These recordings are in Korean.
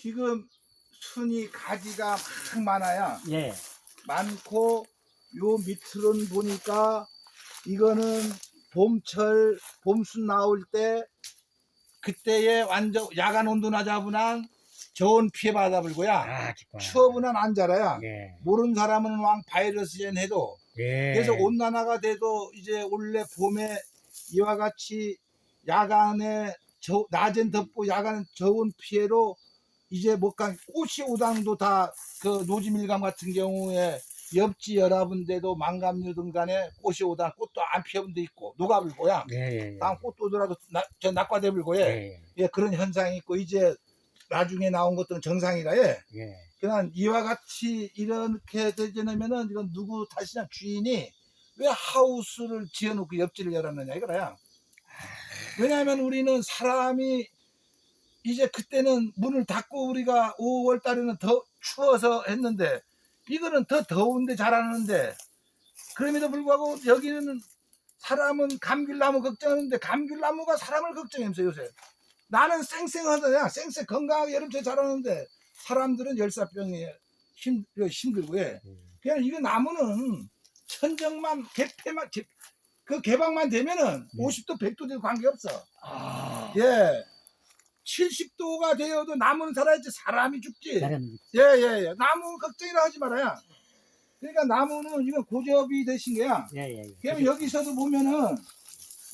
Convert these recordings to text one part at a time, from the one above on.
지금 순이 가지가 막 많아요. 예. 많고 요 밑으로는 보니까 이거는 봄철 봄순 나올 때 그때에 완전 야간 온도나 잡으난 좋은 피해 받아 불고야 아, 기뻐. 추워보난 안 자라야 예. 모르는 사람은 왕 바이러스엔 해도 예. 그래서 온난화가 돼도 이제 원래 봄에 이와 같이 야간에 저, 낮엔 덥고 야간은 저온 피해로 이제 못간 꽃이 오당도 다 그 노지밀감 같은 경우에 옆지 여러분데도 망감류 등 간에 꽃이 오당 꽃도 안 피어본 데 있고 녹아불고야 예, 예, 예. 다음 꽃 오더라도 나, 저 낙과대불고 예. 예. 예 그런 현상이 있고 이제 나중에 나온 것들은 정상이라 예. 예. 그냥 이와 같이 이렇게 되려면은 이건 누구 탓이냐 주인이 왜 하우스를 지어놓고 옆지를 열었느냐 이거야. 왜냐하면 우리는 사람이 이제 그때는 문을 닫고 우리가 5월 달에는 더 추워서 했는데 이거는 더 더운데 자라는데 그럼에도 불구하고 여기는 사람은 감귤나무 걱정하는데 감귤나무가 사람을 걱정하면서 요새 나는 쌩쌩하더냐 쌩쌩 건강하게 여름철 자라는데 사람들은 열사병에 힘, 힘들고 해. 그냥 이거 나무는 천정만 개폐만 개- 그 개방만 되면은 네. 50도 100도 돼도 관계없어. 아. 예. 70도가 되어도 나무는 살아야지 사람이 죽지. 사람 예, 예, 예. 나무 걱정이라 하지 말아야. 그러니까 나무는 이건 고접이 되신 거야. 예, 예, 예. 그러면 여기서도 보면은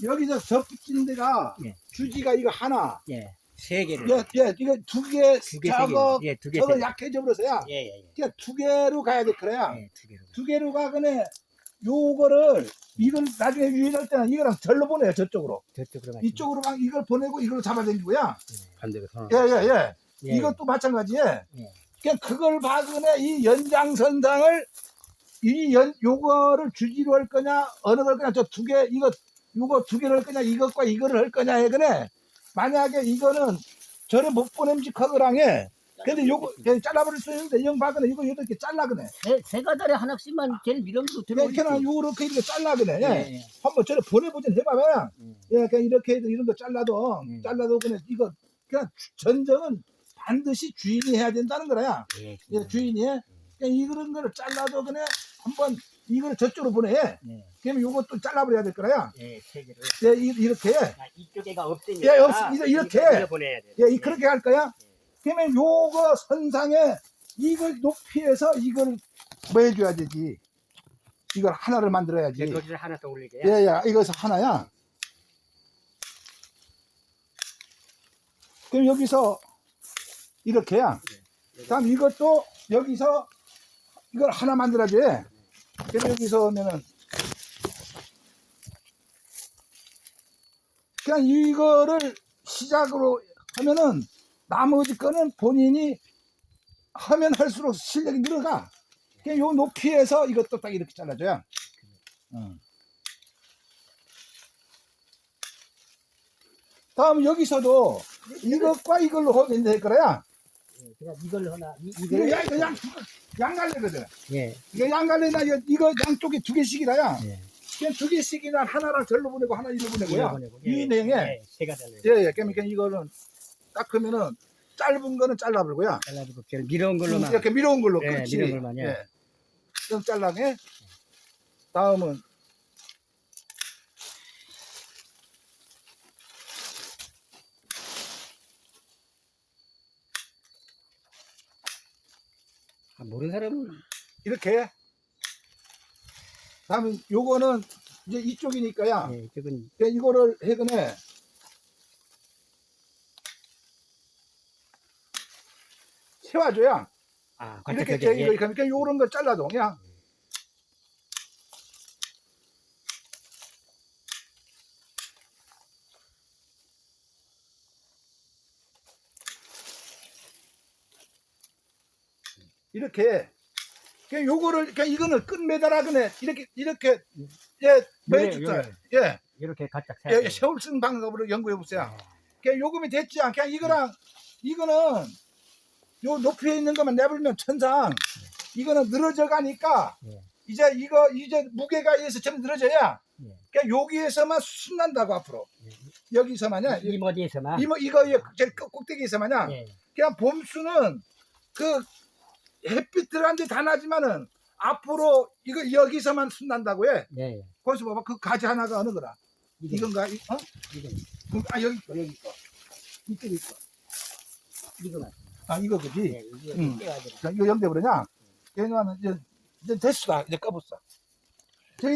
여기서 접붙이는 데가 예. 주지가 이거 하나. 예. 세 개를. 예, 예, 이거 두 개, 두 개, 세 개. 작업, 예, 두 개. 저거 세 개. 약해져 버려서야. 예, 예, 예. 그러니까 두 개로 가야 될 거야. 예, 두 개로. 두 개로 가거네. 요거를 이걸 나중에 유인할 때는 이거랑 절로 보내요 저쪽으로. 저쪽으로 가. 이쪽으로 막 이걸 보내고 이걸로 잡아당기고야. 반대로 선. 예, 예, 예. 예. 이것도 마찬가지예. 예. 그냥 그걸 박으네 이 연장선상을 이 연, 요거를 주기로 할 거냐 어느 걸 거냐 저 두 개 이거 요거 두 개를 할 거냐 이것과 이거를 할 거냐 해거네. 만약에 이거는 저를 못 보냄직하거랑해. 근데 요거 그냥 잘라버릴 수 있는데 영 박으네 이거 이렇게 잘라그네. 세, 세 가닥에 하나씩만 제일 밀어도 들어오지. 이렇게나 요렇게 이렇게 잘라그네. 예. 예, 예. 한번 저를 보내보진 해봐봐야. 음. 예, 그냥 이렇게 해도 이런 거 잘라도 음. 잘라도 그냥 이거 그냥 전정은 반드시 주인이 해야 된다는 거야. 예, 예, 주인이 해. 그냥 이런 거를 잘라도 그냥 한번 이거를 저쪽으로 보내. 예, 그러면 요것도 잘라버려야 될 거야. 예, 세 개를. 예, 이- 이렇게. 아, 이쪽에가 없으니까. 예, 없- 이제 이렇게. 보내야 돼. 예, 이- 그렇게 할 거야. 그러면 요거 선상에 이걸 높이해서 이걸 뭐 해줘야 되지. 이걸 하나를 만들어야지. 예, 거기서 하나 더 올리게. 예, 예, 이것은 하나야. 그럼 여기서 이렇게야. 다음 이것도 여기서 이걸 하나 만들어줘. 그럼 여기서 하면은 그냥 이거를 시작으로 하면은 나머지 거는 본인이 하면 할수록 실력이 늘어가. 그냥 요 높이에서 이것도 딱 이렇게 잘라줘야. 응. 다음 여기서도 이것과 이걸로 하면 될 거야. 예, 그냥 이걸 하나, 이, 이걸. 양, 이거 양, 양갈래거든. 예, 이거 양갈래나 이거, 이거 양쪽에 두 개씩이라야. 예. 그냥 두 개씩이나 하나랑 절로 보내고 하나 이로 보내고요. 보내고. 이 내용에 예, 세 가닥을. 예, 예. 그러면 그냥 이거는 딱 하면은 짧은 거는 잘라버리고요. 잘라주고 걔를 밀어온 걸로만. 이렇게 밀어온 걸로 예, 그렇지. 밀어온 걸로만, 예. 예. 좀 잘라게. 다음은 아, 모르는 사람은. 이렇게. 다음에 요거는 이제 이쪽이니까야. 예, 이쪽은. 그냥 이거를 해그네. 세워줘야. 아, 이렇게 이거 이렇게 그러니까 요런 거 잘라도 그냥. 이렇게 그냥 요거를 그냥 이거는 끝 매달아 그네 이렇게 이렇게 예 요래, 예, 이렇게 가짝 예, 예 세월 쓰는 방법으로 연구해 보세요. 예. 그냥 요금이 됐지 않 그냥 이거랑 이거는 요 높이에 있는 것만 내버리면 천상 이거는 늘어져 가니까 예. 이제 이거 이제 무게가 의해서 좀 늘어져야 예. 그냥 여기에서만 순난다고 앞으로 예. 여기서만요 이 머리에서만. 이거 이 제일 끝- 꼭대기에서만요 예. 그냥 봄수는 그 햇빛 들어간 데 다 나지만은 앞으로 이거 여기서만 순난다고 해. 네. 거기서 봐봐 그 가지 하나가 어느 거라. 이게 이건가? 이- 어? 이게 그- 아 여기 있어 여기 있어. 이쪽에 있어. 이거 맞. 아 이거 그지? 네, 이게 음. 깨가지고. 자, 이거 연대 버리냐? 얘는 이제 이제 됐어 이제 꺼봤어.